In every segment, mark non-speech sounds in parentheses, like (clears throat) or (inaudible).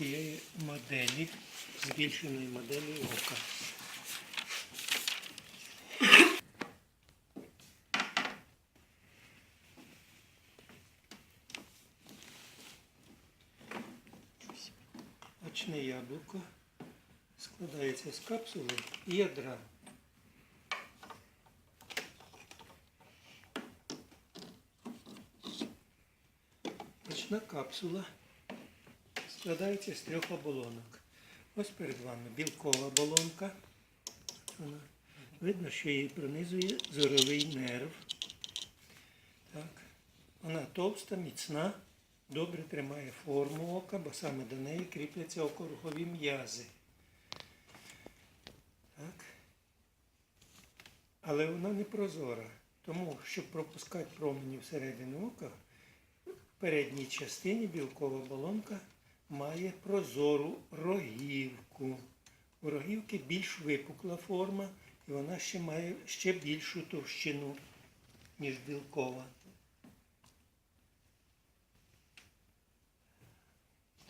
цієї моделі, збільшеної моделі ока. Очне яблуко складається з капсули і ядра. Очна капсула складається з трьох оболонок. Ось перед вами білкова оболонка. Видно, що її пронизує зоровий нерв. Так. Вона товста, міцна, добре тримає форму ока, бо саме до неї кріпляться окорухові м'язи. Так. Але вона не прозора. Тому, щоб пропускати промені всередину ока, в передній частині білкова оболонка має прозору рогівку. У рогівки більш випукла форма, і вона ще має ще більшу товщину, ніж білкова.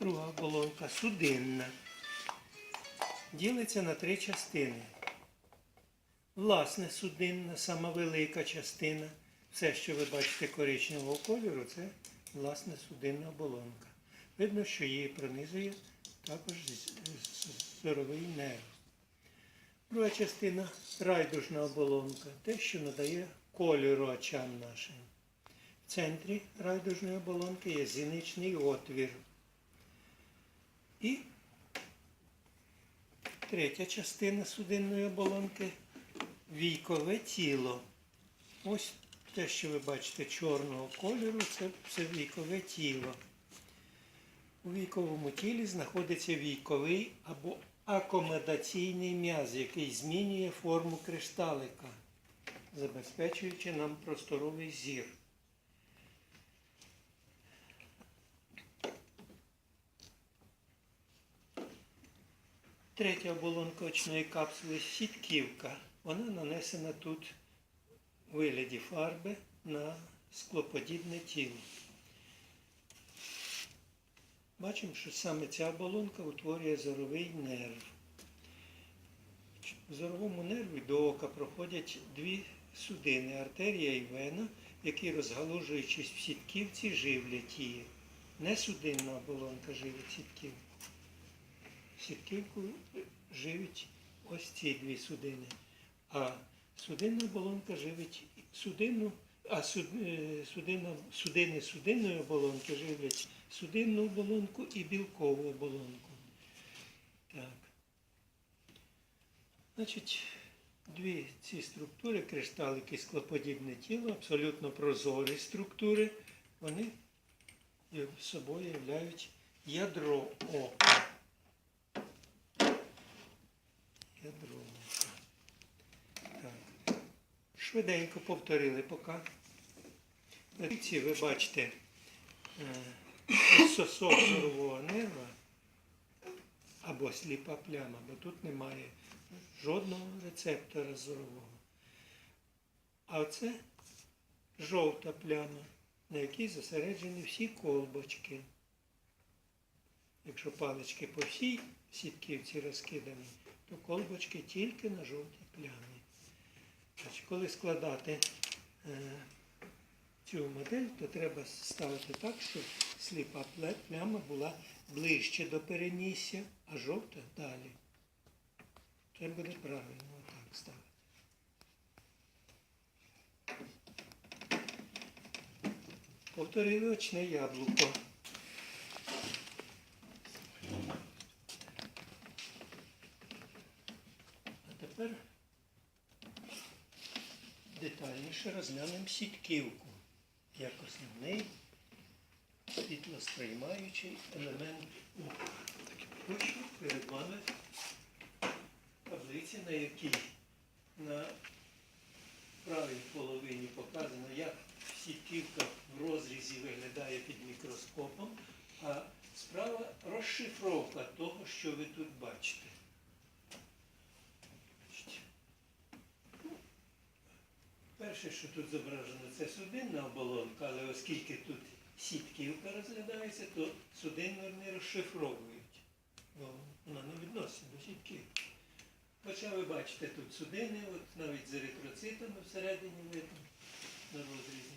Друга оболонка судинна. Ділиться на три частини. Власне, судинна, сама велика частина. Все, що ви бачите коричневого кольору, це власне судинна оболонка. Видно, що її пронизує також зоровий нерв. Друга частина райдужна оболонка, те, що надає кольору очам нашим. В центрі райдужної оболонки є зіничний отвір. І третя частина судинної оболонки війкове тіло. Ось те, що ви бачите чорного кольору, це все війкове тіло. У війковому тілі знаходиться війковий або акомодаційний м'яз, який змінює форму кришталика, забезпечуючи нам просторовий зір. Третя оболонка очної капсули сітківка. Вона нанесена тут у вигляді фарби на склоподібне тіло. Бачимо, що саме ця оболонка утворює зоровий нерв. В зоровому нерві до ока проходять дві судини артерія і вена, які, розгалужуючись в сітківці, живлять її. Не судинна оболонка живить сітківку. Сітківку живить ось ці дві судини. А судинна оболонка живить судину, а е, судини судинної оболонки живлять судинну оболонку і білкову оболонку. Так. Значить, дві ці структури, кришталики, склоподібне тіло, абсолютно прозорі структури, вони собою являють ядро ока. Ядро ока. Так. Швиденько повторили поки. На ви бачите е, сосок зорового нерва або сліпа пляма, бо тут немає жодного рецептора зорового. А це жовта пляма, на якій зосереджені всі колбочки. Якщо палички по всій сітківці розкидані, то колбочки тільки на жовтій плямі. Коли складати е, цю модель, то треба ставити так, щоб сліпа пляма була ближче до перенісся, а жовта далі. Це буде правильно отак ставити. Повторили очне яблуко. А тепер детальніше розглянемо сітківку як основний світлосприймаючий елемент. Ось перед вами таблиці, на якій на правій половині показано, як сітківка в розрізі виглядає під мікроскопом, а справа розшифровка того, що ви тут бачите. Значить, Перше, що тут зображено, це судинна оболонка, але оскільки тут сітківка розглядається, то судинну не розшифровують. бо вона не відноситься до сітки. Хоча ви бачите тут судини, от навіть з еритроцитами всередині видно на розрізі.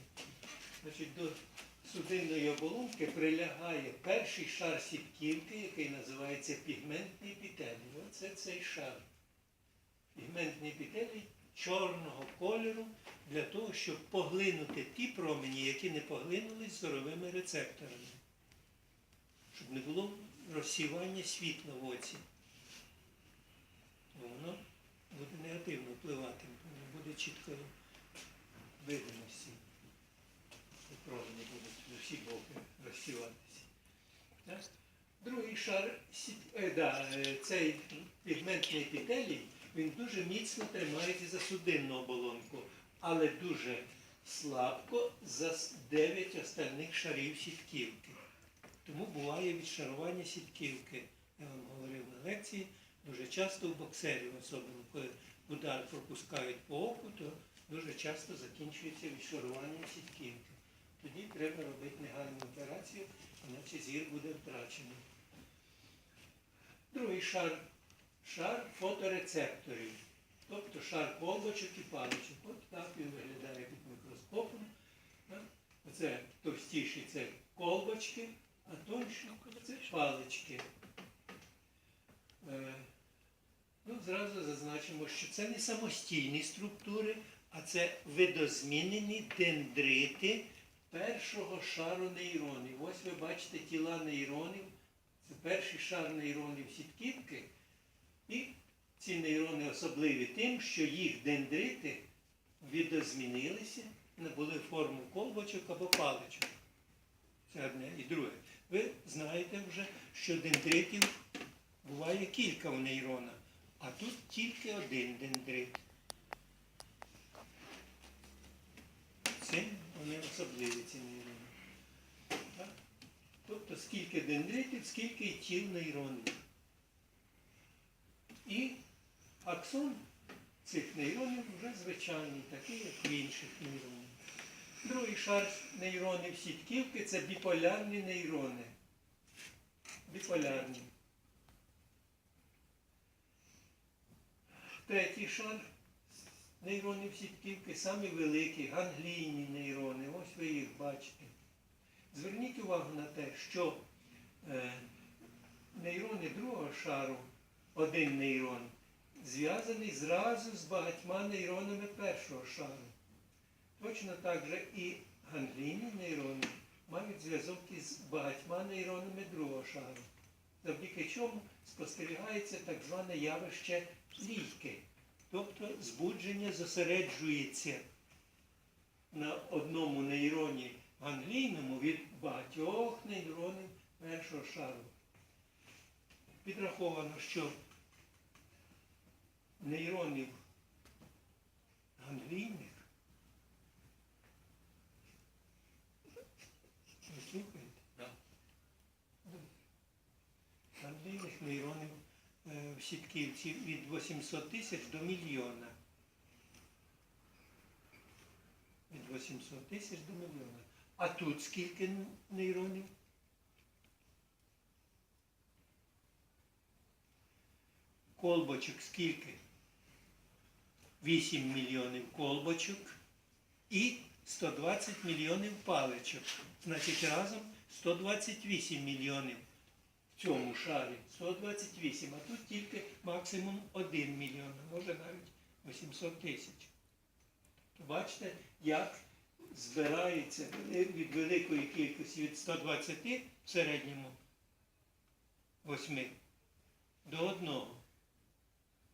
Значить, до судинної оболонки прилягає перший шар сітківки, який називається пігментний епітелій. Оце цей шар. Пігментний епітелій чорного кольору для того, щоб поглинути ті промені, які не поглинулись зоровими рецепторами. Щоб не було розсівання світла в оці. Воно буде негативно впливати, не буде чіткої видимості. І промені будуть в усі боки розсіватися. Другий шар, е, да, е, цей пігментний епітелій, він дуже міцно тримається за судинну оболонку, але дуже слабко за 9 остальних шарів сітківки. Тому буває відшарування сітківки. Я вам говорив на лекції, дуже часто у боксерів, особливо коли удар пропускають по оку, то дуже часто закінчується відшаруванням сітківки. Тоді треба робити негайну операцію, іначе зір буде втрачений. Другий шар шар фоторецепторів, тобто шар колбочок і паличок. От так він виглядає під мікроскопом. Оце товстіші це колбочки, а тонші це палички. Е, Ну, зразу зазначимо, що це не самостійні структури, а це видозмінені дендрити першого шару нейронів. Ось ви бачите тіла нейронів. Це перший шар нейронів сітківки. І ці нейрони особливі тим, що їх дендрити відозмінилися, набули форму колбочок або паличок. Це одне і друге. Ви знаєте вже, що дендритів буває кілька в нейронах, а тут тільки один дендрит. Це вони особливі ці нейрони. Так? Тобто скільки дендритів, скільки тіл нейронів. І аксон цих нейронів вже звичайний, такий, як в інших нейронів. Другий шар нейронів сітківки це біполярні нейрони. Біполярні. Третій шар нейронів сітківки самі великі, ганглійні нейрони. Ось ви їх бачите. Зверніть увагу на те, що е, нейрони другого шару, один нейрон, зв'язаний зразу з багатьма нейронами першого шару. Точно так же і ганглійні нейрони мають зв'язок із багатьма нейронами другого шару, завдяки чому спостерігається так зване явище лійки. Тобто збудження зосереджується на одному нейроні ганглійному від багатьох нейронів першого шару. Підраховано, що нейронів ганглійних ви слухаєте? Да. Ганглійних нейронів е, в сітківці від 800 тисяч до мільйона. Від 800 тисяч до мільйона. А тут скільки нейронів? Колбочок скільки? 8 мільйонів колбочок і 120 мільйонів паличок. Значить, разом 128 мільйонів в цьому шарі. 128, а тут тільки максимум 1 мільйон, може навіть 800 тисяч. Бачите, як збирається від великої кількості від 120 в середньому 8 до одного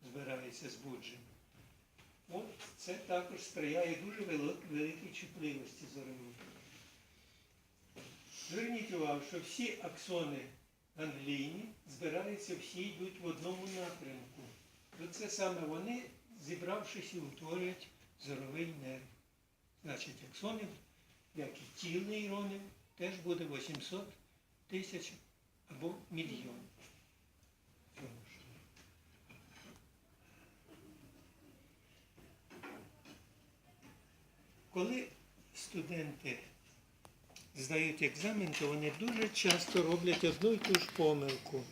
збирається збудження. От це також сприяє дуже великій чутливості зоровій. Зверніть увагу, що всі аксони англійні збираються, всі йдуть в одному напрямку. То це саме вони, зібравшись і утворюють зоровий нерв. Значить, аксонів, як і тіл нейронів, теж буде 800 тисяч або мільйон. в цьому ж. Коли студенти здають екзамен, то вони дуже часто роблять одну і ту ж помилку.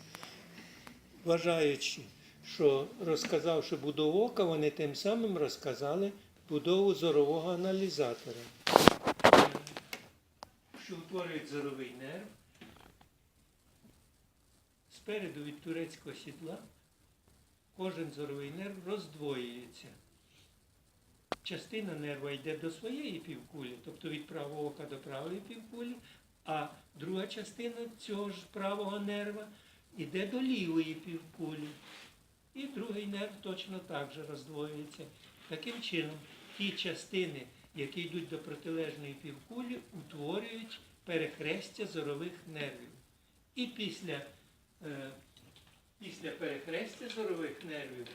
вважаючи, що розказавши будову ока, вони тим самим розказали будову зорового аналізатора, що утворюють зоровий нерв. Спереду від турецького сідла кожен зоровий нерв роздвоюється. Частина нерва йде до своєї півкулі, тобто від правого ока до правої півкулі, а друга частина цього ж правого нерва йде до лівої півкулі. І другий нерв точно так же роздвоюється. Таким чином, ті частини, які йдуть до протилежної півкулі, утворюють перехрестя зорових нервів. І після, е, після перехрестя зорових нервів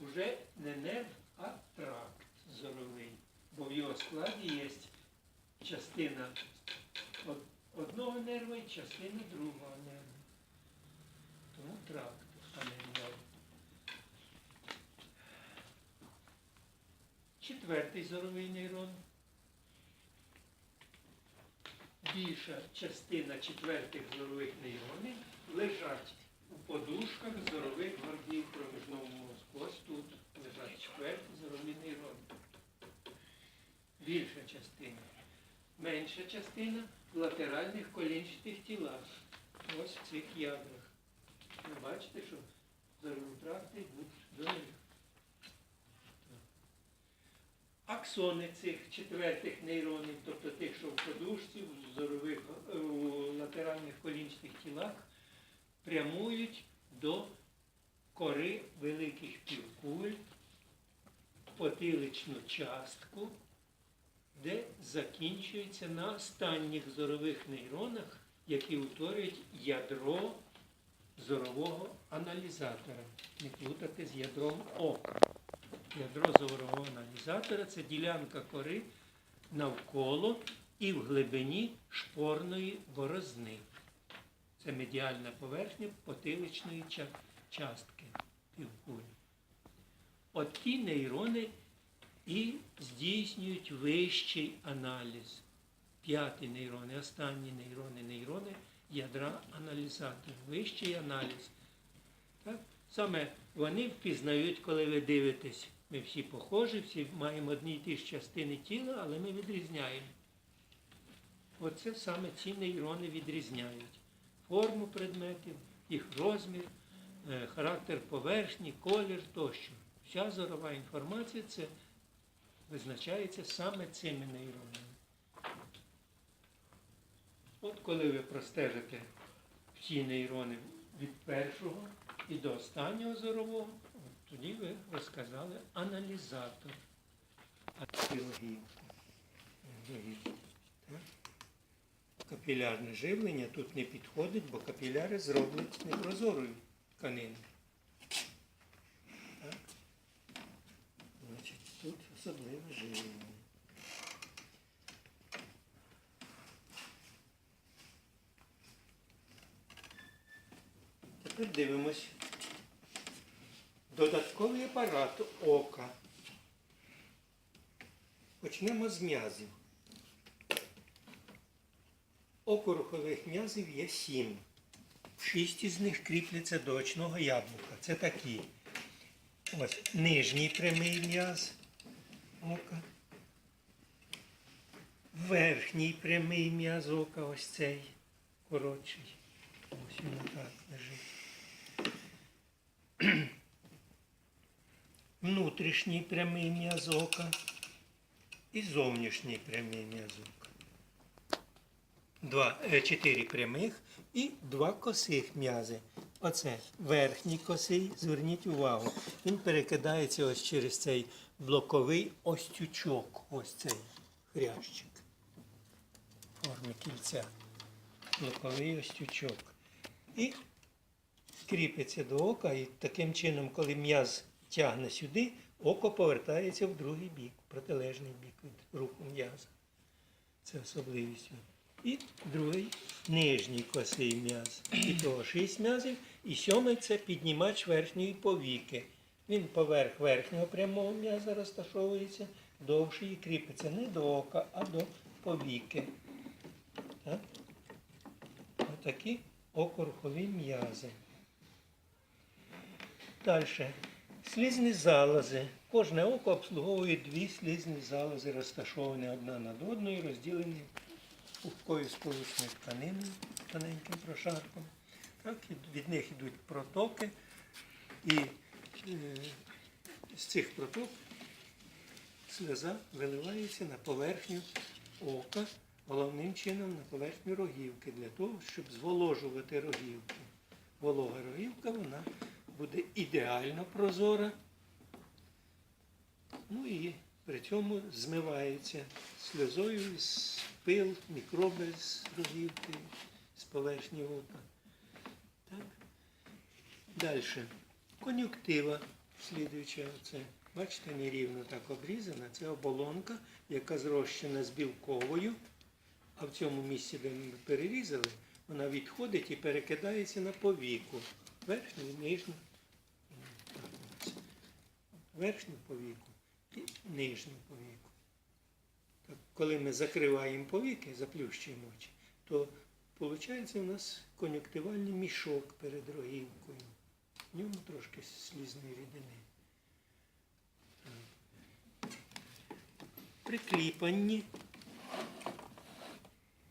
вже не нерв, а тракт зоровий. Бо в його складі є частина одного нерва і частина другого нерва. Тому тракт, а не нерв. Четвертий зоровий нейрон. Більша частина четвертих зорових нейронів лежать у подушках зорових гордів проміжного мозку. Ось тут лежать четверті зорові нейрони. Більша частина. Менша частина в латеральних колінчатих тілах. Ось в цих ядрах. Ви бачите, що зорові тракти йдуть до них. Аксони цих четвертих нейронів, тобто тих, що в подушці, в зорових, е, у латеральних колінчатих тілах, прямують до кори великих півкуль, потиличну частку, закінчується на останніх зорових нейронах, які утворюють ядро зорового аналізатора. Не плутати з ядром ока. Ядро зорового аналізатора це ділянка кори навколо і в глибині шпорної борозни. Це медіальна поверхня потиличної частки півкулі. От ті нейрони і здійснюють вищий аналіз. П'яті нейрони, останні нейрони, нейрони ядра аналізатора. Вищий аналіз. Так? Саме вони впізнають, коли ви дивитесь. Ми всі похожі, всі маємо одні й ті ж частини тіла, але ми відрізняємо. Оце саме ці нейрони відрізняють. Форму предметів, їх розмір, е, характер поверхні, колір тощо. Вся зорова інформація це визначається саме цими нейронами. От коли ви простежите всі нейрони від першого і до останнього зорового, от тоді ви розказали аналізатор. Так? Капілярне живлення тут не підходить, бо капіляри зроблять непрозорою тканину. Так? Значить, тут особливе живлення. Тепер дивимось. Додатковий апарат ока. Почнемо з м'язів. Окорухових м'язів є сім. Шість із них кріпляться до очного яблука. Це такі. Ось нижній прямий м'яз ока. Верхній прямий м'яз ока, ось цей коротший. Ось він так лежить. (clears throat) Внутрішній прямий м'яз ока і зовнішній прямий м'яз ока. Два, е, чотири прямих і два косих м'язи. Оце верхній косий, зверніть увагу, він перекидається ось через цей блоковий остючок, ось цей хрящик в формі кільця. Блоковий остючок. І кріпиться до ока, і таким чином, коли м'яз тягне сюди, око повертається в другий бік, протилежний бік від руху м'яза. Це особливість. І другий нижній косий м'яз. І того шість м'язів. І сьомий це піднімач верхньої повіки. Він поверх верхнього прямого м'яза розташовується, довший і кріпиться не до ока, а до повіки. Так? Отакі окорухові м'язи. Далі. Слізні залози. Кожне око обслуговує дві слізні залози, розташовані одна над одною, розділені пухкою сполучною тканиною, тоненьким прошарком. Так, від них йдуть протоки, і з цих проток сльоза виливається на поверхню ока, головним чином на поверхню рогівки, для того, щоб зволожувати рогівку. Волога рогівка, вона буде ідеально прозора. Ну і при цьому змивається сльозою з пил, мікроби з рогівки, з поверхні ока. Так. Далі. Кон'юктива, слідуюча оце. Бачите, нерівно так обрізана. Це оболонка, яка зрощена з білковою, а в цьому місці, де ми перерізали, вона відходить і перекидається на повіку. Верхню і нижню. Верхню повіку і нижню повіку. Так, коли ми закриваємо повіки, заплющуємо очі, то виходить у нас кон'юктивальний мішок перед рогівкою. В ньому трошки слізної рідини. Так. При кліпанні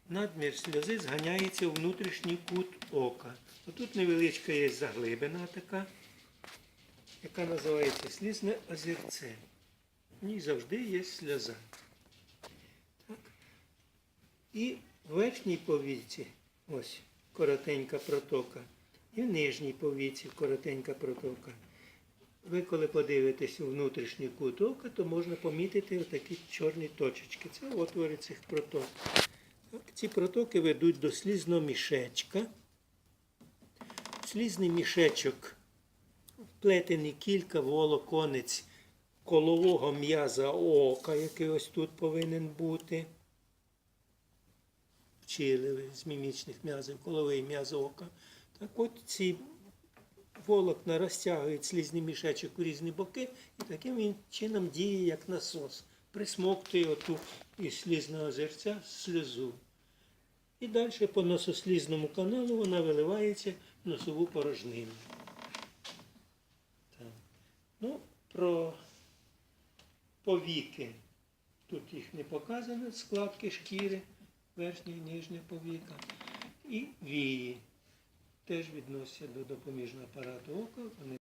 надмір сльози зганяється у внутрішній кут ока. Отут невеличка є заглибина така, яка називається слізне озерце. В ній завжди є сльоза. Так. І в верхній повіці, ось коротенька протока, і в нижній повіці коротенька протока. Ви коли подивитесь у внутрішній кут ока, то можна помітити отакі чорні точечки. Це отвори цих проток. Ці протоки ведуть до слізного мішечка. Слізний мішечок вплетені кілька волоконець колового м'яза ока, який ось тут повинен бути. Вчили з мімічних м'язів, коловий м'яз ока. Так от ці волокна розтягують слізний мішечок у різні боки і таким він чином діє як насос. Присмоктує оту із слізного озерця сльозу. І далі по носослізному каналу вона виливається в носову порожнину. Так. Ну, про повіки. Тут їх не показано, складки шкіри, верхня і нижня повіка. І вії теж відносяться до допоміжного апарату ока. Вони